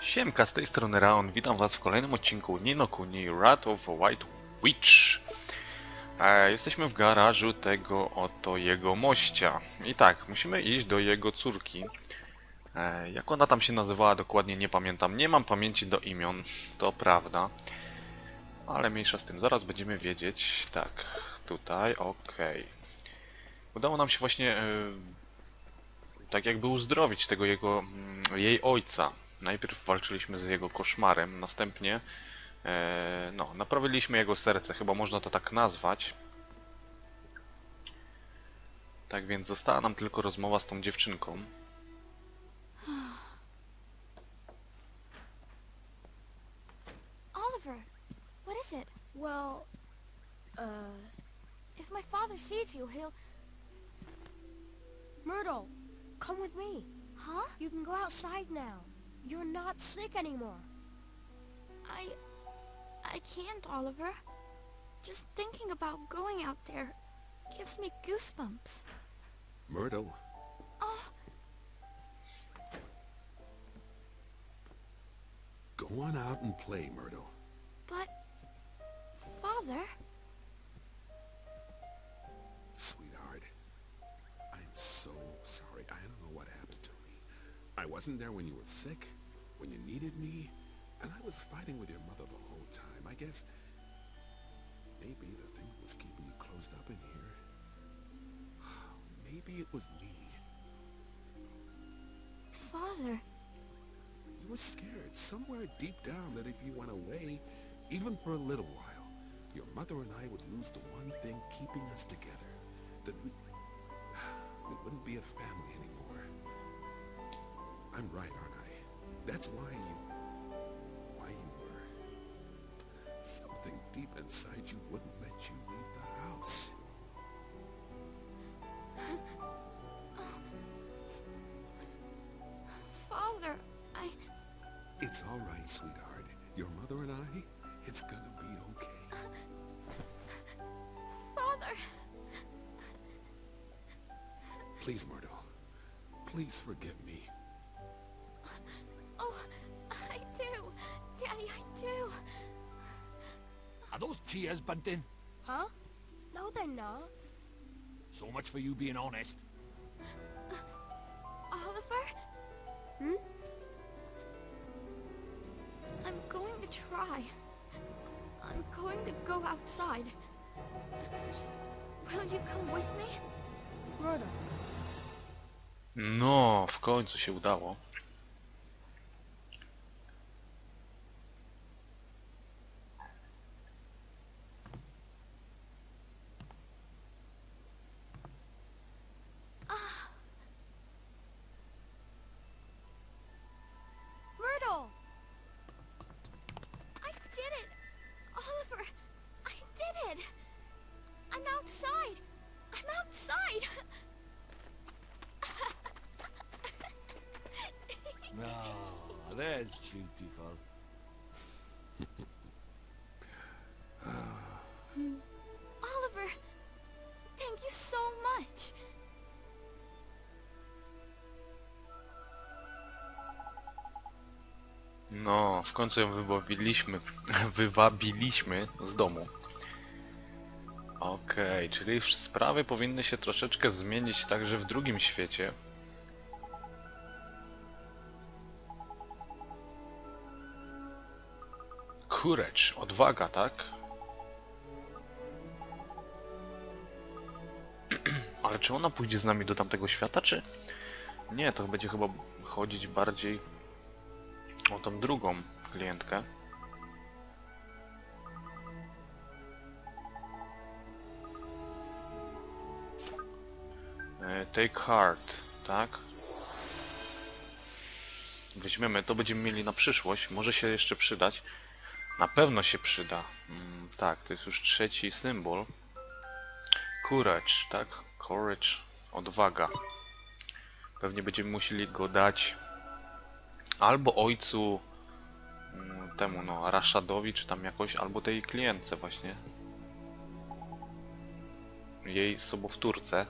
Siemka, z tej strony Raon, witam was w kolejnym odcinku Nino Kuni Wrath of White Witch. E, jesteśmy w garażu tego oto jego mościa. I tak, musimy iść do jego córki. E, jak ona tam się nazywała dokładnie nie pamiętam. Nie mam pamięci do imion, to prawda. Ale mniejsza z tym, zaraz będziemy wiedzieć. Tak, tutaj, okej. Udało nam się właśnie e, tak jakby uzdrowić tego jego, mm, jej ojca. Najpierw walczyliśmy z jego koszmarem, następnie e, no, naprawiliśmy jego serce, chyba można to tak nazwać. Tak więc została nam tylko rozmowa z tą dziewczynką. Oliver, what is it? Well, uh, If my father sees you, he'll... Myrtle, come with me. Huh? You can go outside now. You're not sick anymore. I... I can't, Oliver. Just thinking about going out there gives me goosebumps. Myrtle, Oh, go on out and play, Myrtle. but... Father? Sweetheart, I'm so sorry. I don't know what happened to me. I wasn't there when you were sick, when you needed me, and I was fighting with your mother the whole time. I guess maybe the thing that was keeping you closed up in here, maybe it was me. Father? You were scared somewhere deep down that if you went away, even for a little while, your mother and I would lose the one thing keeping us together. That we, we wouldn't be a family anymore. I'm right, aren't I? That's why you, why you were. Something deep inside you wouldn't let you leave the house. Father, I... It's all right, sweetheart. Your mother and I, it's gonna be okay. Father! Please, Myrtle. Please forgive me. Are those tears, Bunting? Huh? No, they're not. So much for you being honest. Oliver? Hmm? I'm going to try. I'm going to go outside. Will you come with me? Myrtle, No, w końcu się udało. Beautiful. Oliver! Thank you so much! No, w końcu ją wybawiliśmy, wywabiliśmy z domu. Okej, czyli już sprawy powinny się troszeczkę zmienić także w drugim świecie. Courage, odwaga, tak? Ale czy ona pójdzie z nami do tamtego świata, czy... Nie, to będzie chyba chodzić bardziej o tą drugą klientkę. E, Take heart, tak? Weźmiemy, to będziemy mieli na przyszłość, może się jeszcze przydać. Na pewno się przyda. Mm, tak, to jest już trzeci symbol. Courage, tak? Courage, odwaga. Pewnie będziemy musieli go dać albo ojcu mm, temu, no, Rashadowi, czy tam jakoś, albo tej klientce właśnie. Jej sobowtórce.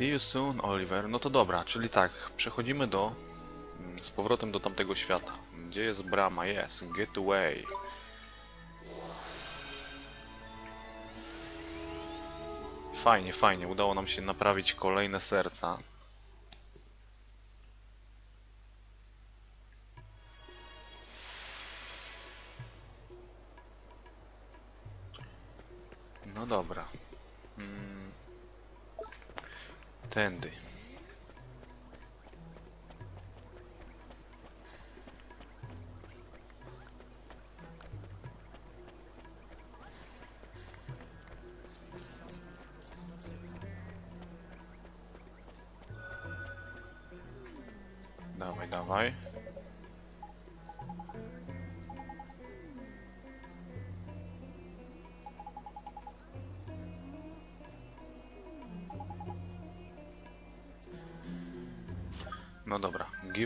See you soon, Oliver. No to dobra, czyli tak, przechodzimy do... mm, z powrotem do tamtego świata. Gdzie jest brama? Jest. Get away. Fajnie, fajnie. Udało nam się naprawić kolejne serca. Tędy.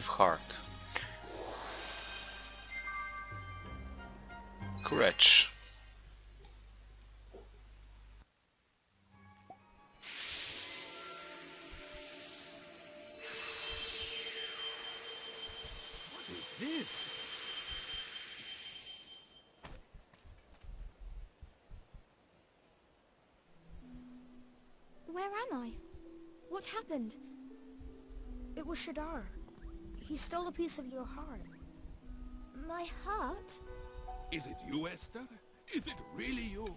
Dobra, heart. Courage. What is this? Where am I? What happened? It was Shadar. He stole a piece of your heart. My heart? Is it you, Esther? Is it really you?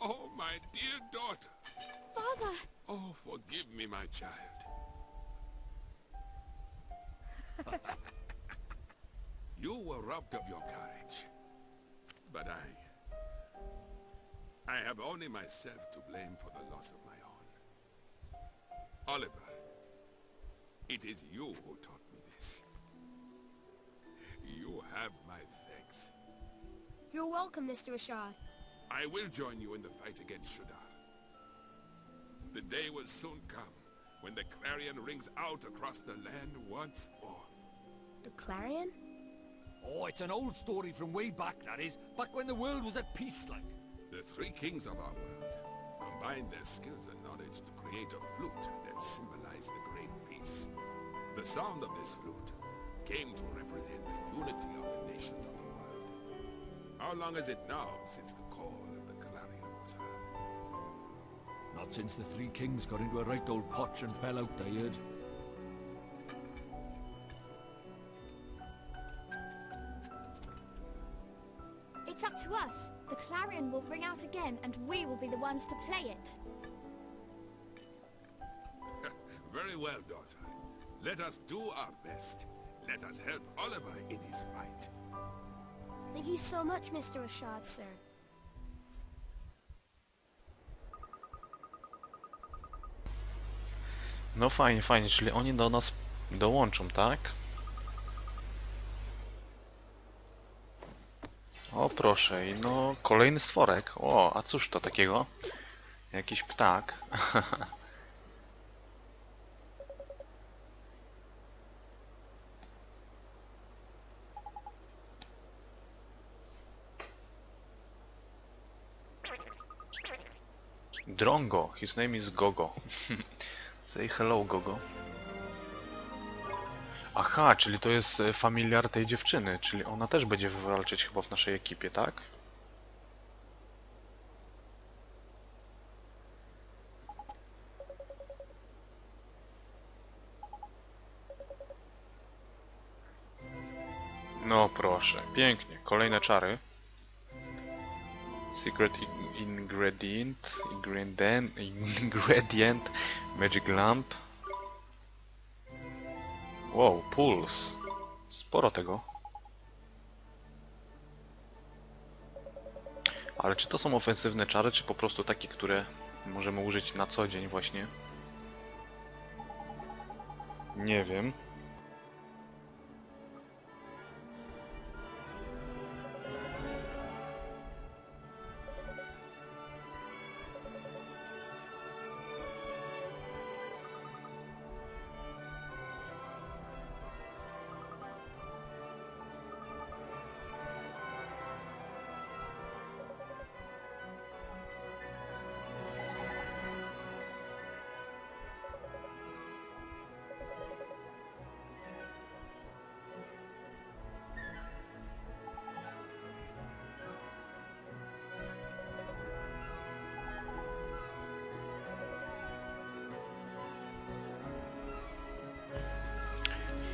Oh, my dear daughter. Father! Oh, forgive me, my child. you were robbed of your courage. But I... I have only myself to blame for the loss of my own. Oliver, it is you who taught me this. You have my thanks. You're welcome, Mr. Rashad. I will join you in the fight against Shadar. The day will soon come when the clarion rings out across the land once more. The Clarion? Oh, it's an old story from way back, that is. Back when the world was at peace, like. The three kings of our world combined their skills and knowledge to create a flute that symbolized the great peace. The sound of this flute came to represent the unity of the nations of the world. How long is it now since the call of the clarion was heard? Not since the three kings got into a right old potch and fell out, I heard. It's up to us. The clarion will ring out again, and we will be the ones to play it. Very well, daughter. Let us do our best. Let us help Oliver in his fight. Thank you so much, Mr. Rashad, sir. No fajnie, fajnie, czyli oni do nas dołączą, tak? O proszę, i no kolejny stworek. O, a cóż to takiego? Jakiś ptak. Drongo, his name is Gogo. Say hello, Gogo. Aha, czyli to jest e, familiar tej dziewczyny, czyli ona też będzie walczyć chyba w naszej ekipie, tak? No proszę, pięknie. Kolejne czary. Secret in- ingredient, ingredient, ingredient, magic lamp. Wow, puls. Sporo tego. Ale czy to są ofensywne czary, czy po prostu takie, które możemy użyć na co dzień właśnie? Nie wiem.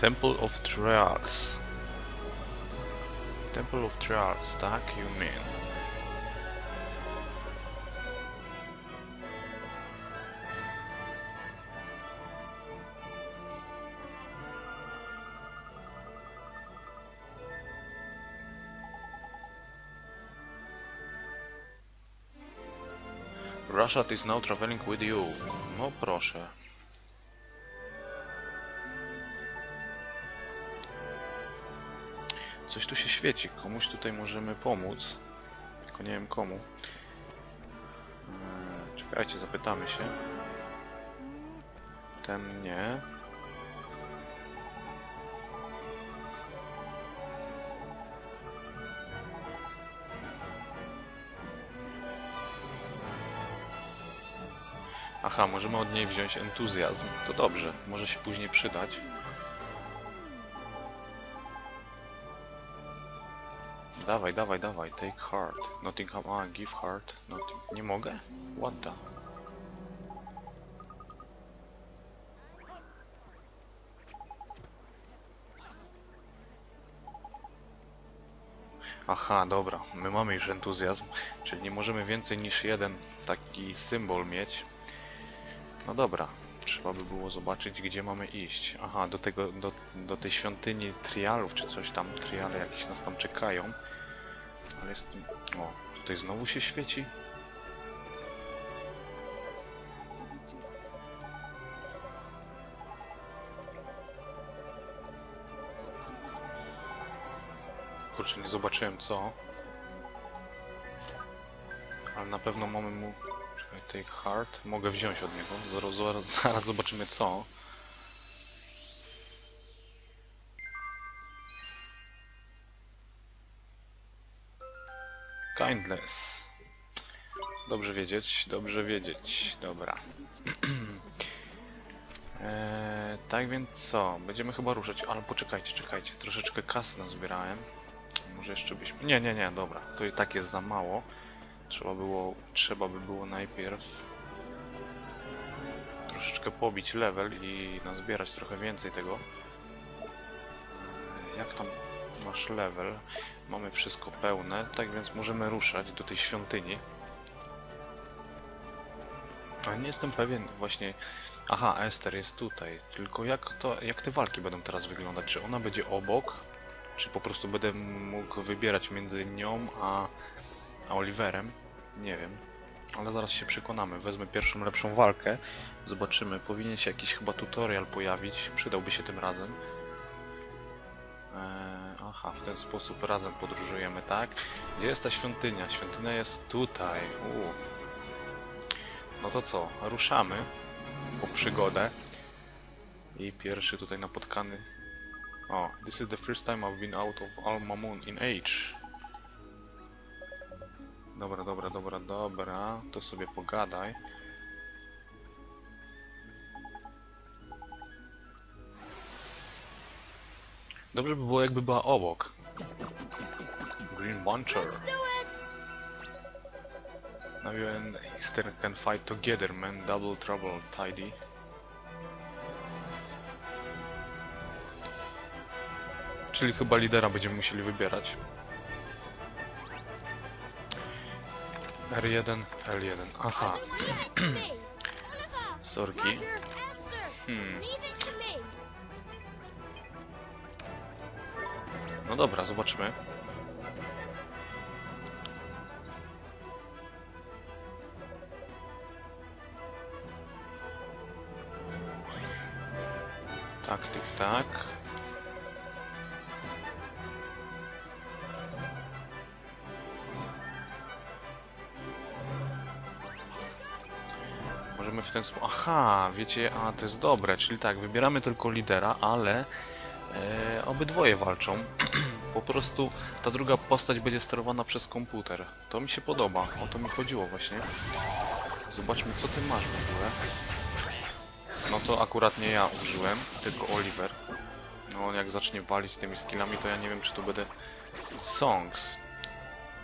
Temple of Trials. Temple of Trials, tak? You mean. Rashad is now traveling with you. No proszę. Coś tu się świeci. Komuś tutaj możemy pomóc. Tylko nie wiem komu. Eee, Czekajcie, zapytamy się. Ten nie. Aha, możemy od niej wziąć entuzjazm. To dobrze, może się później przydać. Dawaj, dawaj, dawaj, take heart. Nottingham, a, give heart. Notting... Nie mogę? What the? Aha, dobra, my mamy już entuzjazm, czyli nie możemy więcej niż jeden taki symbol mieć. No dobra, trzeba by było zobaczyć, gdzie mamy iść. Aha, do tego, do, do tej świątyni trialów, czy coś tam, triale jakieś nas tam czekają. Ale jest... O, tutaj znowu się świeci? Kurczę, nie zobaczyłem co. Ale na pewno mamy mu... Czekaj, take heart. Mogę wziąć od niego. Zaraz, zaraz, zaraz zobaczymy co. Kindness. Dobrze wiedzieć, dobrze wiedzieć. Dobra. eee, tak więc co? Będziemy chyba ruszać, ale poczekajcie, czekajcie. Troszeczkę kasy nazbierałem. Może jeszcze byśmy... Nie, nie, nie, dobra. To i tak jest za mało. Trzeba było, trzeba by było najpierw troszeczkę pobić level i nazbierać trochę więcej tego. Eee, Jak tam masz level? Mamy wszystko pełne, tak więc możemy ruszać do tej świątyni. Ale nie jestem pewien właśnie... Aha, Ester jest tutaj. Tylko jak to, jak te walki będą teraz wyglądać? Czy ona będzie obok? Czy po prostu będę mógł wybierać między nią a, a Oliverem? Nie wiem. Ale zaraz się przekonamy. Wezmę pierwszą lepszą walkę. Zobaczymy. Powinien się jakiś chyba tutorial pojawić. Przydałby się tym razem. Eee, aha, w ten sposób razem podróżujemy, tak? Gdzie jest ta świątynia? Świątynia jest tutaj. U. No to co? Ruszamy po przygodę. I pierwszy tutaj napotkany. O, this is the first time I've been out of Al Mamun in age. Dobra, dobra, dobra, dobra. To sobie pogadaj. Dobrze by było, jakby była obok. Green Buncher. Now you and Easter can fight together, man. Double trouble, tidy. Czyli chyba lidera będziemy musieli wybierać. R1, L1. Aha, sorki. Hmm. No dobra, zobaczymy. Możemy w ten sposób... Aha, wiecie, a to jest dobre, czyli tak, wybieramy tylko lidera, ale e, obydwoje walczą. po prostu ta druga postać będzie sterowana przez komputer. To mi się podoba, o to mi chodziło właśnie. Zobaczmy co ty masz w ogóle. No to akurat nie ja użyłem, tylko Oliver. No on jak zacznie walić tymi skillami, to ja nie wiem czy to będę... Songs.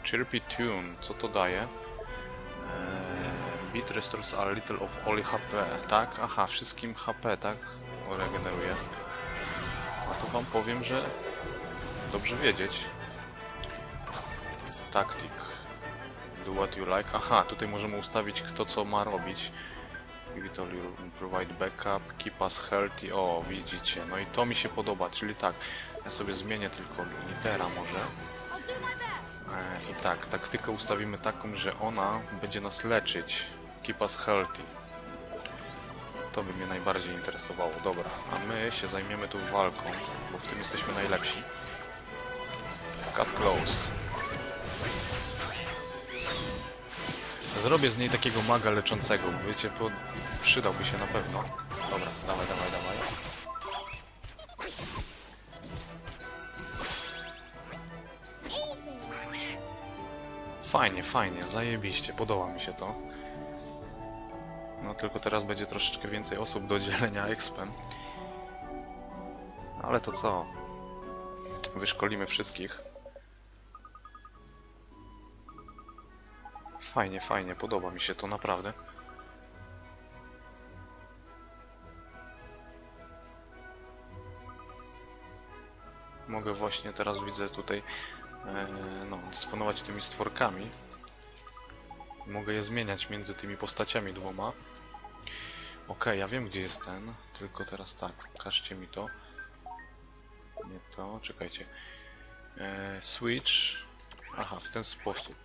Chirpy Tune, co to daje? Eee, beat restores a little of only HP, tak? Aha, wszystkim HP, tak? Regeneruje. A to wam powiem, że dobrze wiedzieć. Tactic. Do what you like. Aha, tutaj możemy ustawić kto co ma robić. It all you provide backup, keep us healthy. O, widzicie. No i to mi się podoba, czyli tak. Ja sobie zmienię tylko litera może. E, I tak, taktykę ustawimy taką, że ona będzie nas leczyć. Keep us healthy. To by mnie najbardziej interesowało. Dobra, a my się zajmiemy tu walką, bo w tym jesteśmy najlepsi. Cut close. Zrobię z niej takiego maga leczącego, wiecie, bo przydałby się na pewno. Dobra, dawaj, dawaj, dawaj. Fajnie, fajnie, zajebiście, podoba mi się to. Tylko teraz będzie troszeczkę więcej osób do dzielenia expem. Ale to co? Wyszkolimy wszystkich. Fajnie, fajnie, podoba mi się to naprawdę. Mogę właśnie teraz widzę tutaj e, no, dysponować tymi stworkami. Mogę je zmieniać między tymi postaciami dwoma. Okej, ja wiem gdzie jest ten, tylko teraz tak, pokażcie mi to. Nie to, czekajcie. E, switch. Aha, w ten sposób.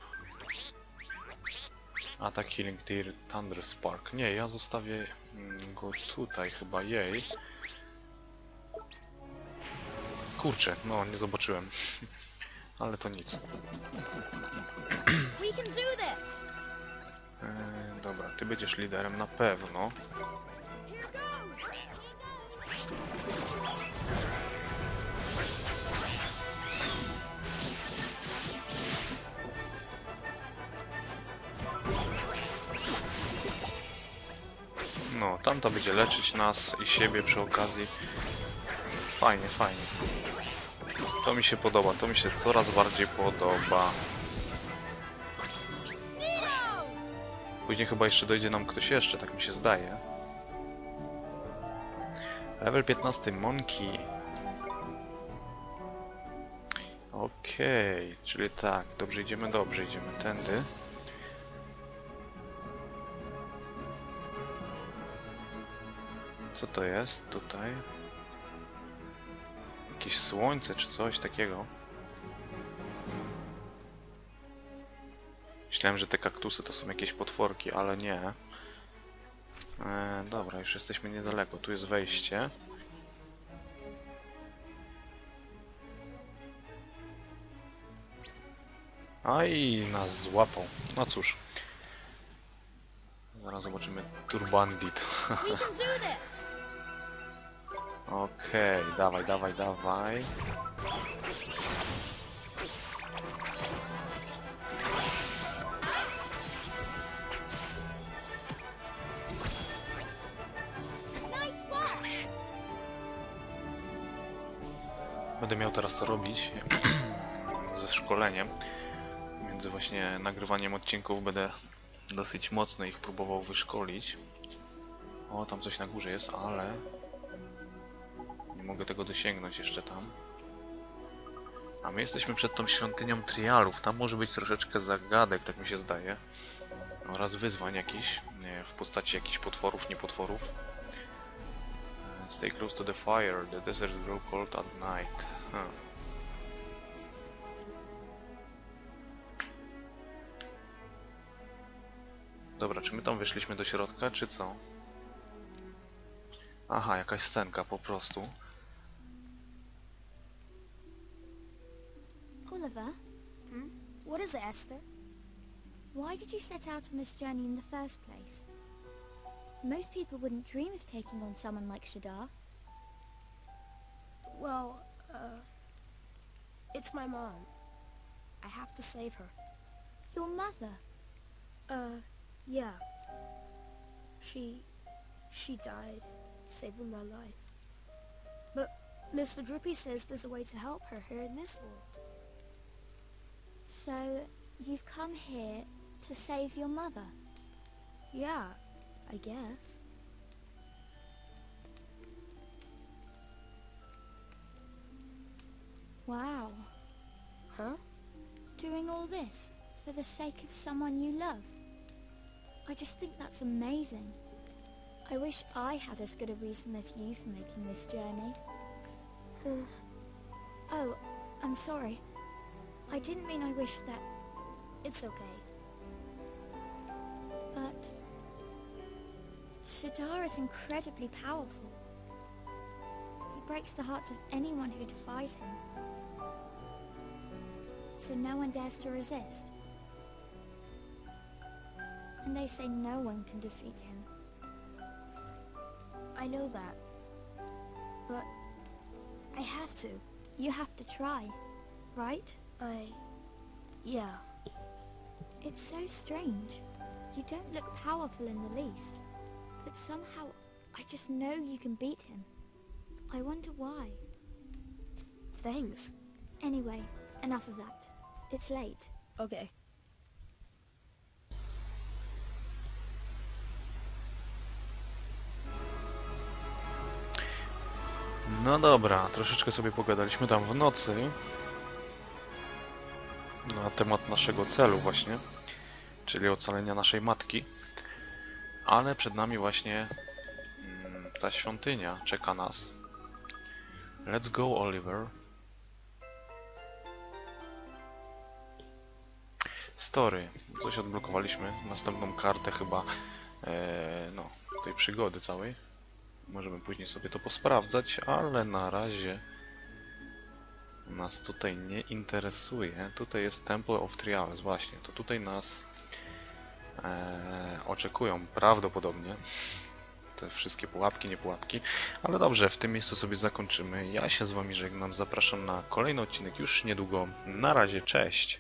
Attack Healing Tear Thunder Spark. Nie, ja zostawię mm, go tutaj chyba jej. Kurczę, no nie zobaczyłem. Ale to nic. Ty będziesz liderem na pewno. No, tamta będzie leczyć nas i siebie przy okazji. Fajnie, fajnie. To mi się podoba, to mi się coraz bardziej podoba. Później chyba jeszcze dojdzie nam ktoś jeszcze, tak mi się zdaje. Level 15, Monkey. Okej, czyli tak, dobrze idziemy, dobrze idziemy tędy. Co to jest tutaj? Jakieś słońce czy coś takiego? Myślałem, że te kaktusy to są jakieś potworki, ale nie. E, dobra, już jesteśmy niedaleko. Tu jest wejście. Aj, nas złapał. No cóż. Zaraz zobaczymy Turbandit. Okej, dawaj, dawaj, dawaj. Będę miał teraz co robić ze szkoleniem. Między właśnie nagrywaniem odcinków będę dosyć mocno ich próbował wyszkolić. O, tam coś na górze jest, ale nie mogę tego dosięgnąć jeszcze tam. A my jesteśmy przed tą świątynią trialów. Tam może być troszeczkę zagadek, tak mi się zdaje. Oraz wyzwań jakichś w postaci jakichś potworów, niepotworów. Stay close to the fire. The desert grow cold at night. Huh. Dobra, czy my tam wyszliśmy do środka, czy co? Aha, jakaś scenka po prostu. Oliver, What is it, Esther? why did you set out on this journey in the first place? Most people wouldn't dream of taking on someone like Shadar. Well, uh, it's my mom. I have to save her. Your mother. Uh, yeah. She, she died, saving my life. But Mr. Drippy says there's a way to help her here in this world. So, you've come here to save your mother. Yeah, I guess. Wow. Huh? Doing all this for the sake of someone you love. I just think that's amazing. I wish I had as good a reason as you for making this journey. oh, I'm sorry. I didn't mean I wish that, It's okay. Shadar is incredibly powerful. He breaks the hearts of anyone who defies him. So no one dares to resist. And they say no one can defeat him. I know that. But I have to. You have to try, right? I... Yeah. It's so strange. You don't look powerful in the least. But somehow, I just know you can beat him. I wonder why. Thanks. Anyway, enough of that. It's late. Okay. No dobra, troszeczkę sobie pogadaliśmy tam w nocy na temat naszego celu właśnie, czyli ocalenia naszej matki. Ale przed nami właśnie mm, ta świątynia czeka nas. Let's go, Oliver. Story. Coś odblokowaliśmy. Następną kartę chyba e, no, tej przygody całej. Możemy później sobie to posprawdzać, ale na razie nas tutaj nie interesuje. Tutaj jest Temple of Trials, właśnie. To tutaj nas oczekują prawdopodobnie te wszystkie pułapki, nie pułapki. Ale dobrze, w tym miejscu sobie zakończymy. Ja się z Wami żegnam, zapraszam na kolejny odcinek już niedługo. Na razie, cześć!